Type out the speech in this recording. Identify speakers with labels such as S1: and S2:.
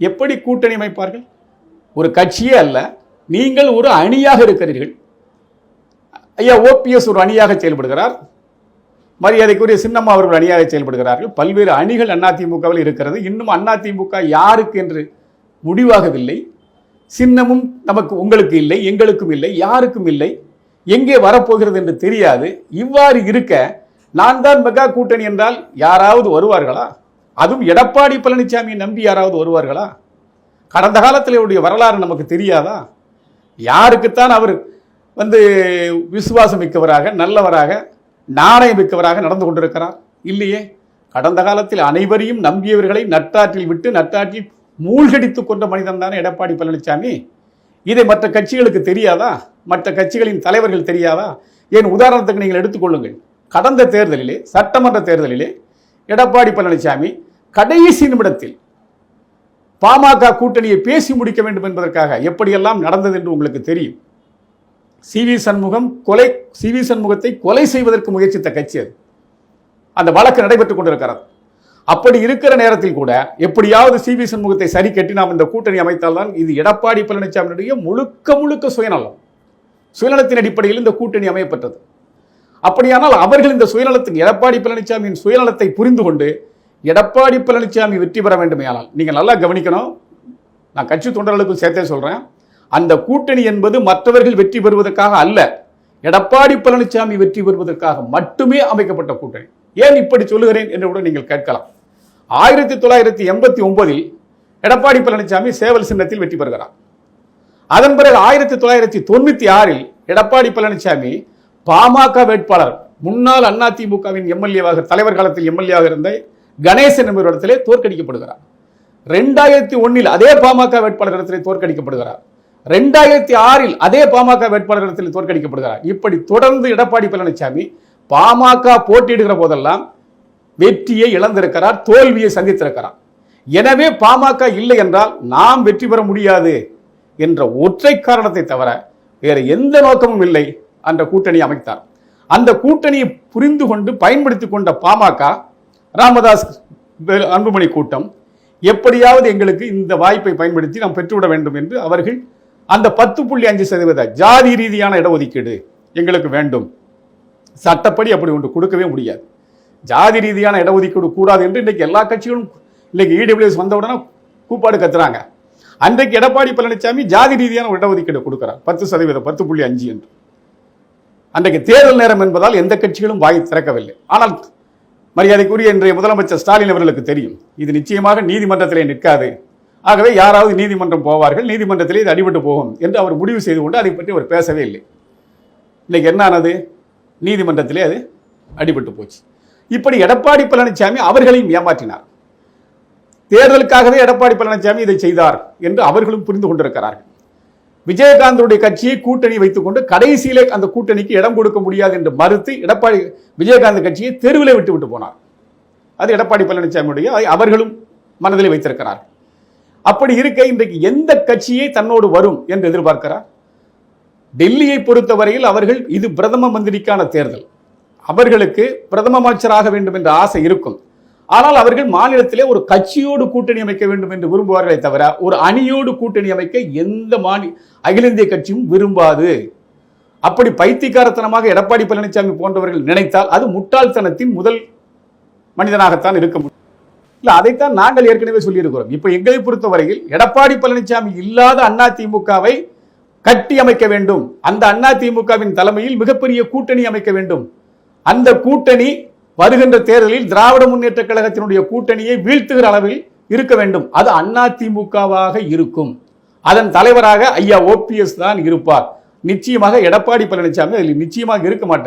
S1: எப்படி கூட்டணி அமைப்பார்கள் ஒரு கட்சியே அல்ல நீங்கள் ஒரு அணியாக இருக்கிறீர்கள். ஐயா ஓபிஎஸ் ஒரு அணியாக செயல்படுகிறார். மரியாதைக்குரிய சின்னம்மா அவர்கள் அணியாக செயல்படுகிறார்கள். பல்வேறு அணிகள் அதிமுகவில் இருக்கிறது. இன்னும் அதிமுக யாருக்கு என்று முடிவாகவில்லை. சின்னமும் நமக்கு உங்களுக்கு இல்லை எங்களுக்கும் இல்லை யாருக்கும் இல்லை. எங்கே வரப்போகிறது என்று தெரியாது. இவ்வாறு இருக்க நான் தான் மெகா கூட்டணி என்றால் யாராவது வருவார்களா? அதுவும் எடப்பாடி பழனிசாமியை நம்பி யாராவது வருவார்களா? கடந்த காலத்தில் இவருடைய வரலாறு நமக்கு தெரியாதா? யாருக்குத்தான் அவர் வந்து விசுவாசம் மிக்கவராக நல்லவராக நாணயம் மிக்கவராக நடந்து கொண்டிருக்கிறார்? இல்லையே. கடந்த காலத்தில் அனைவரையும் நம்பியவர்களை நட்டாற்றில் விட்டு நட்டாற்றில் மூழ்கடித்து கொண்ட மனிதன் தானே எடப்பாடி பழனிசாமி. இதை மற்ற கட்சிகளுக்கு தெரியாதா? மற்ற கட்சிகளின் தலைவர்கள் தெரியாதா? ஏன் உதாரணத்துக்கு நீங்கள் எடுத்துக்கொள்ளுங்கள் கடந்த தேர்தலிலே சட்டமன்ற தேர்தலிலே எடப்பாடி பழனிசாமி கடைசி நிமிடத்தில் பாமக கூட்டணியை பேசி முடிக்க வேண்டும் என்பதற்காக எப்படியெல்லாம் நடந்தது என்று உங்களுக்கு தெரியும். சி வி சண்முகம் கொலை சி வி சண்முகத்தை கொலை செய்வதற்கு முயற்சித்த கட்சி அது. அந்த வழக்கு நடைபெற்றுக் கொண்டிருக்கிறது. அப்படி இருக்கிற நேரத்தில் கூட எப்படியாவது சி வி சண்முகத்தை சரி கட்டி நாம் இந்த கூட்டணி அமைத்தால்தான் இது எடப்பாடி பழனிசாமியுடைய முழுக்க முழுக்க சுயநலம். சுயநலத்தின் அடிப்படையில் இந்த கூட்டணி அமையப்பட்டது. அப்படியானால் அவர்கள் இந்த சுயநலத்தின் எடப்பாடி பழனிசாமியின் சுயநலத்தை புரிந்து கொண்டு எடப்பாடி பழனிசாமி வெற்றி பெற வேண்டுமையானால் நீங்கள் நல்லா கவனிக்கணும். நான் கட்சி தொண்டர்களுக்கும் சேர்த்தே சொல்கிறேன் அந்த கூட்டணி என்பது மற்றவர்கள் வெற்றி பெறுவதற்காக அல்ல எடப்பாடி பழனிசாமி வெற்றி பெறுவதற்காக மட்டுமே அமைக்கப்பட்ட கூட்டணி. ஏன் இப்படி சொல்லுகிறேன் என்று கூட நீங்கள் கேட்கலாம். ஆயிரத்தி தொள்ளாயிரத்தி எண்பத்தி ஒன்பதில் எடப்பாடி பழனிசாமி சேவல் சின்னத்தில் வெற்றி பெறுகிறார். அதன் பிறகு ஆயிரத்தி தொள்ளாயிரத்தி தொண்ணூற்றி ஆறில் எடப்பாடி பழனிசாமி பாமக வேட்பாளர் முன்னாள் அதிமுகவின் எம்எல்ஏவாக தலைவர் காலத்தில் எம்எல்ஏவாக இருந்த கணேசன் என்பவரிடத்திலே தோற்கடிக்கப்படுகிறார். ரெண்டாயிரத்தி ஒன்னில் அதே பாமக வேட்பாளர் இடத்திலே தோற்கடிக்கப்படுகிறார். ரெண்டாயிரத்தி ஆறில் அதே பாமக வேட்பாளர் இடத்தில் தோற்கடிக்கப்படுகிறார். இப்படி தொடர்ந்து எடப்பாடி பழனிசாமி பாமக போட்டியிடுகிற போதெல்லாம் வெற்றியை இழந்திருக்கிறார் தோல்வியை சந்தித்திருக்கிறார். எனவே பாமக இல்லை என்றால் நாம் வெற்றி பெற முடியாது என்ற ஒற்றை காரணத்தை தவிர வேறு எந்த நோக்கமும் இல்லை அந்த கூட்டணி அமைத்தார். அந்த கூட்டணியை புரிந்து கொண்டு பயன்படுத்தி கொண்ட பாமக ராமதாஸ் அன்புமணி கூட்டம் எப்படியாவது எங்களுக்கு இந்த வாய்ப்பை பயன்படுத்தி நாம் பெற்றுவிட வேண்டும் என்று அவர்கள் அந்த பத்து புள்ளி அஞ்சு சதவீத ஜாதி ரீதியான இடஒதுக்கீடு எங்களுக்கு வேண்டும். சட்டப்படி அப்படி ஒன்று கொடுக்கவே முடியாது. ஜாதி ரீதியான இடஒதுக்கீடு கூடாது என்று இன்றைக்கு எல்லா கட்சிகளும் இன்னைக்கு இடபிள்யூஎஸ் வந்த உடனே கூப்பாடு கத்துறாங்க. அன்றைக்கு எடப்பாடி பழனிசாமி ஜாதி ரீதியான ஒரு இடஒதுக்கீடு கொடுக்குறார். பத்து சதவீதம் பத்து புள்ளி அஞ்சு என்று. அன்றைக்கு தேர்தல் நேரம் என்பதால் எந்த கட்சிகளும் வாய் திறக்கவில்லை. ஆனால் மரியாதைக்குரிய இன்றைய முதலமைச்சர் ஸ்டாலின் அவர்களுக்கு தெரியும். இது நிச்சயமாக நீதிமன்றத்திலே நிற்காது. ஆகவே யாராவது நீதிமன்றம் போவார்கள் நீதிமன்றத்திலே இது அடிபட்டு போகும் என்று அவர் முடிவு செய்து கொண்டு அதை பற்றி அவர் பேசவே இல்லை. இன்னைக்கு என்ன ஆனது? நீதிமன்றத்திலே அது அடிபட்டு போச்சு. இப்படி எடப்பாடி பழனிசாமி அவர்களையும் ஏமாற்றினார். தேர்தலுக்காகவே எடப்பாடி பழனிசாமி இதை செய்தார் என்று அவர்களும் புரிந்து கொண்டிருக்கிறார்கள். விஜயகாந்தருடைய கட்சியை கூட்டணி வைத்துக்கொண்டு கடைசியிலே அந்த கூட்டணிக்கு இடம் கொடுக்க முடியாது என்று மறுத்து எடப்பாடி விஜயகாந்த் கட்சியை தெருவில் விட்டு விட்டு போனார். அது எடப்பாடி பழனிசாமியுடைய அதை அவர்களும் மனதில் வைத்திருக்கிறார் அப்படி இருக்க இன்றைக்கு எந்த கட்சியை தன்னோடு வரும் என்று எதிர்பார்க்கிறார்? டெல்லியை பொறுத்தவரையில் அவர்கள் இது பிரதம மந்திரிக்கான தேர்தல். அவர்களுக்கு பிரதம அமைச்சராக வேண்டும் என்ற ஆசை இருக்கும். ஆனால் அவர்கள் மாநிலத்திலே ஒரு கட்சியோடு கூட்டணி அமைக்க வேண்டும் என்று விரும்புவார்களே தவிர ஒரு அணியோடு கூட்டணி அமைக்க எந்த மாநில அகில இந்திய கட்சியும் விரும்பாது. அப்படி பைத்தியக்காரத்தனமாக எடப்பாடி பழனிசாமி போன்றவர்கள் நினைத்தால் அது முட்டாள்தனத்தின் முதல் மனிதனாகத்தான் இருக்க முடியும். இல்லை அதைத்தான் நாங்கள் ஏற்கனவே சொல்லியிருக்கிறோம். இப்போ எங்களை பொறுத்தவரையில் எடப்பாடி பழனிசாமி இல்லாத அண்ணா திமுகவை கட்டி அமைக்க வேண்டும். அந்த அண்ணா திமுகவின் தலைமையில் மிகப்பெரிய கூட்டணி அமைக்க வேண்டும். அந்த கூட்டணி வருகின்ற தேர்தலில் திராவிட முன்னேற்ற கழகத்தினுடைய கூட்டணியை வீழ்த்துகிற அளவில் இருக்க வேண்டும். அது அண்ணா திமுகவாக இருக்கும். அதன் தலைவராக ஐயா ஓபிஎஸ் தான் இருப்பார். நிச்சயமாக எடப்பாடி பழனிசாமி அதில் நிச்சயமாக இருக்க மாட்டார்.